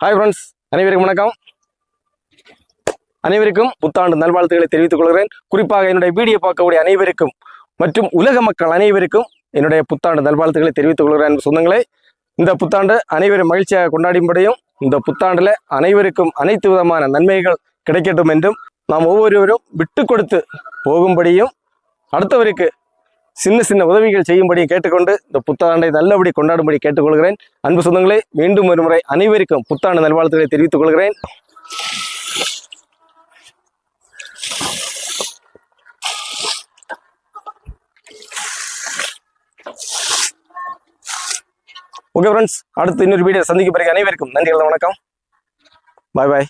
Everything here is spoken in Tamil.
ஹாய் ஃப்ரெண்ட்ஸ் அனைவருக்கும் வணக்கம். அனைவருக்கும் புத்தாண்டு நல்வாழ்த்துக்களை தெரிவித்துக் கொள்கிறேன். குறிப்பாக என்னுடைய வீடியோ பார்க்கக்கூடிய அனைவருக்கும் மற்றும் உலக மக்கள் அனைவருக்கும் என்னுடைய புத்தாண்டு நல்வாழ்த்துக்களை தெரிவித்துக் கொள்கிறேன் சொந்தங்களே. இந்த புத்தாண்டு அனைவரும் மகிழ்ச்சியாக கொண்டாடும்படியும் இந்த புத்தாண்டில் அனைவருக்கும் அனைத்து விதமான நன்மைகள் கிடைக்கட்டும் என்றும் நாம் ஒவ்வொருவரும் விட்டு கொடுத்து போகும்படியும் அடுத்தவருக்கு சின்ன சின்ன உதவிகள் செய்யும்படி கேட்டுக்கொண்டு இந்த புத்தாண்டை நல்லபடி கொண்டாடும்படி கேட்டுக்கொள்கிறேன். அன்பு சொந்தங்களே மீண்டும் ஒரு முறை அனைவருக்கும் புத்தாண்டு நல்வாழ்த்துக்களை தெரிவித்துக் கொள்கிறேன். ஓகே ஃப்ரெண்ட்ஸ் அடுத்து இன்னொரு வீடியோ சந்திக்க பிறகு அனைவருக்கும் நன்றிகள் வணக்கம். பாய் பாய்